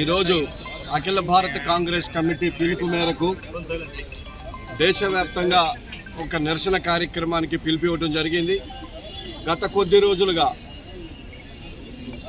ఈరోజు అఖిల భారత కాంగ్రెస్ కమిటీ పిలుపు మేరకు దేశవ్యాప్తంగా ఒక నిరసన కార్యక్రమానికి పిలిపి ఇవ్వడం జరిగింది. గత కొద్ది రోజులుగా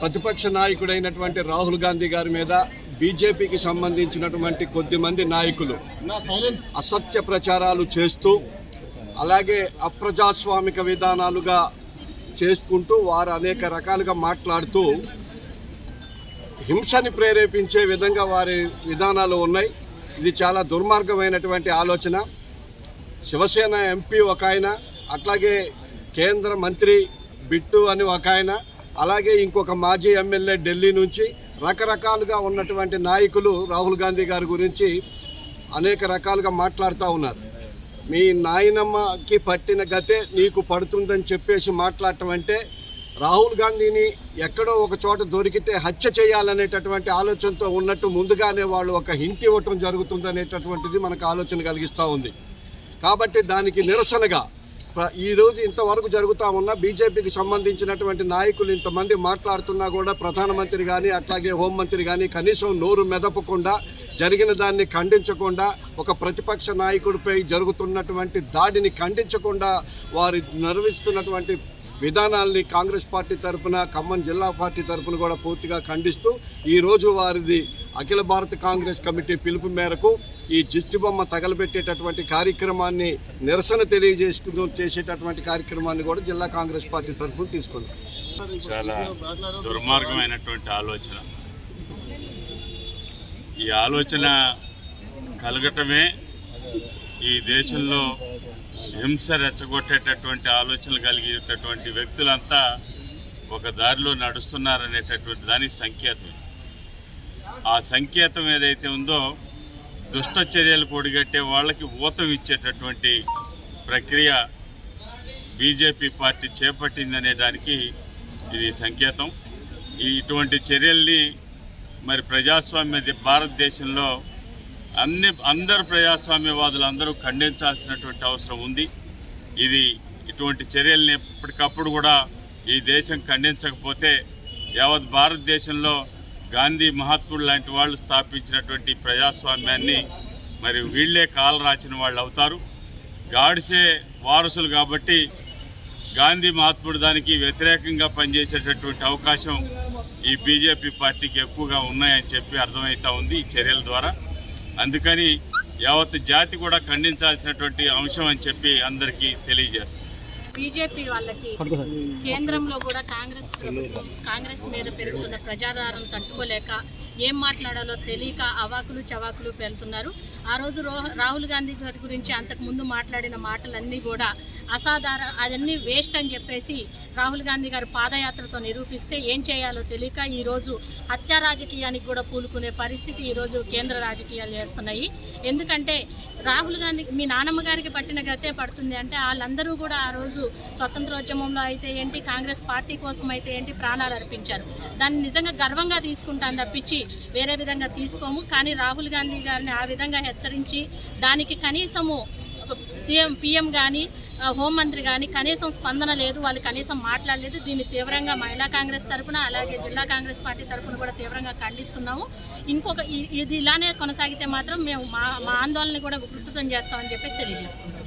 ప్రతిపక్ష నాయకుడైనటువంటి రాహుల్ గాంధీ గారి మీద బీజేపీకి సంబంధించినటువంటి కొద్దిమంది నాయకులు అసత్య ప్రచారాలు చేస్తూ అలాగే అప్రజాస్వామిక విధానాలుగా చేసుకుంటూ వారు అనేక రకాలుగా మాట్లాడుతూ హింసని ప్రేరేపించే విధంగా వారి విధానాలు ఉన్నాయి. ఇది చాలా దుర్మార్గమైనటువంటి ఆలోచన. శివసేన ఎంపీ ఒక ఆయన అట్లాగే కేంద్ర మంత్రి బిట్టు అని ఒక ఆయన అలాగే ఇంకొక మాజీ ఎమ్మెల్యే ఢిల్లీ నుంచి రకరకాలుగా ఉన్నటువంటి నాయకులు రాహుల్ గాంధీ గారి గురించి అనేక రకాలుగా మాట్లాడుతూ ఉన్నారు. మీ నాయనమ్మకి పట్టిన గతే నీకు పడుతుందని చెప్పేసి మాట్లాడటం అంటే రాహుల్ గాంధీని ఎక్కడో ఒక చోట దొరికితే హత్య చేయాలనేటటువంటి ఆలోచనతో ఉన్నట్టు ముందుగానే వాళ్ళు ఒక హింట్ ఇవ్వటం జరుగుతుందనేటటువంటిది మనకు ఆలోచన కలిగిస్తూ ఉంది. కాబట్టి దానికి నిరసనగా ఈరోజు ఈ రోజు ఇంతవరకు జరుగుతూ ఉన్న బీజేపీకి సంబంధించినటువంటి నాయకులు ఇంతమంది మాట్లాడుతున్నా కూడా ప్రధానమంత్రి కానీ అట్లాగే హోంమంత్రి కానీ కనీసం నోరు మెదపకుండా జరిగిన దాన్ని ఖండించకుండా ఒక ప్రతిపక్ష నాయకుడిపై జరుగుతున్నటువంటి దాడిని ఖండించకుండా వారి నిర్వహిస్తున్నటువంటి విధానాల్ని కాంగ్రెస్ పార్టీ తరపున ఖమ్మం జిల్లా పార్టీ తరపున కూడా పూర్తిగా ఖండిస్తూ ఈరోజు వారిది అఖిల భారత కాంగ్రెస్ కమిటీ పిలుపు మేరకు ఈ దిష్టిబొమ్మ తగలబెట్టేటటువంటి కార్యక్రమాన్ని నిరసన తెలియజేసుకుంటూ చేసేటటువంటి కార్యక్రమాన్ని కూడా జిల్లా కాంగ్రెస్ పార్టీ తరఫున తీసుకుంది. చాలా దుర్మార్గమైనటువంటి ఆలోచన. ఈ ఆలోచన కలగటమే ఈ దేశంలో హింస రెచ్చగొట్టేటటువంటి ఆలోచనలు కలిగేటటువంటి వ్యక్తులంతా ఒక దారిలో నడుస్తున్నారనేటటువంటి దానికి సంకేతం ఆ సంకేతం ఏదైతే ఉందో దుష్ట చర్యలు పొడిగట్టే వాళ్ళకి ఊతం ఇచ్చేటటువంటి ప్రక్రియ బీజేపీ పార్టీ చేపట్టిందనే దానికి ఇది సంకేతం. ఈ ఇటువంటి చర్యల్ని మరి ప్రజాస్వామ్య భారతదేశంలో అన్ని అందరు ప్రజాస్వామ్యవాదులు అందరూ ఖండించాల్సినటువంటి అవసరం ఉంది. ఇది ఇటువంటి చర్యల్ని ఎప్పటికప్పుడు కూడా ఈ దేశం ఖండించకపోతే యావత్ భారతదేశంలో గాంధీ మహాత్ముడు లాంటి వాళ్ళు స్థాపించినటువంటి ప్రజాస్వామ్యాన్ని మరి వీళ్ళే కాలు రాచిన వాళ్ళు అవుతారు. గాడిసే వారసులు కాబట్టి గాంధీ మహాత్ముడు దానికి వ్యతిరేకంగా పనిచేసేటటువంటి అవకాశం ఈ బీజేపీ పార్టీకి ఎక్కువగా ఉన్నాయని చెప్పి అర్థమవుతా ఉంది ఈ చర్యల ద్వారా. అందుకని యావత్ జాతి కూడా ఖండించాల్సినటువంటి అంశం అని చెప్పి అందరికీ తెలియజేస్తాం బీజేపీ వాళ్ళకి కేంద్రంలో కూడా కాంగ్రెస్ ప్రభుత్వం కాంగ్రెస్ మీద పెరుగుతున్న ప్రజాదారం తట్టుకోలేక ఏం మాట్లాడాలో తెలియక అవాకులు చవాకులు పెళ్తున్నారు. ఆ రోజు రాహుల్ గాంధీ గారి గురించి అంతకు ముందు మాట్లాడిన మాటలన్నీ కూడా అసాధారణ అదన్నీ వేస్ట్ అని చెప్పేసి రాహుల్ గాంధీ గారు పాదయాత్రతో నిరూపిస్తే ఏం చేయాలో తెలియక ఈరోజు హత్యా రాజకీయానికి కూడా పూలుకునే పరిస్థితి ఈరోజు కేంద్ర రాజకీయాలు చేస్తున్నాయి. ఎందుకంటే రాహుల్ గాంధీ మీ నానమ్మ గారికి పట్టిన గతే పడుతుంది అంటే వాళ్ళందరూ కూడా ఆ రోజు స్వతంత్రోద్యమంలో అయితే ఏంటి కాంగ్రెస్ పార్టీ కోసం అయితే ఏంటి ప్రాణాలు అర్పించారు. దాన్ని నిజంగా గర్వంగా తీసుకుంటాను తప్పించి వేరే విధంగా తీసుకోము. కానీ రాహుల్ గాంధీ గారిని ఆ విధంగా హెచ్చరించి దానికి కనీసము సీఎం పీఎం కానీ హోంమంత్రి కానీ కనీసం స్పందన లేదు వాళ్ళు కనీసం మాట్లాడలేదు. దీన్ని తీవ్రంగా మహిళా కాంగ్రెస్ తరఫున అలాగే జిల్లా కాంగ్రెస్ పార్టీ తరఫున కూడా తీవ్రంగా ఖండిస్తున్నాము. ఇంకొక ఇది ఇలానే కొనసాగితే మాత్రం మేము మా మా ఆందోళన కూడా వికృతం చేస్తామని చెప్పేసి తెలియజేసుకుంటాం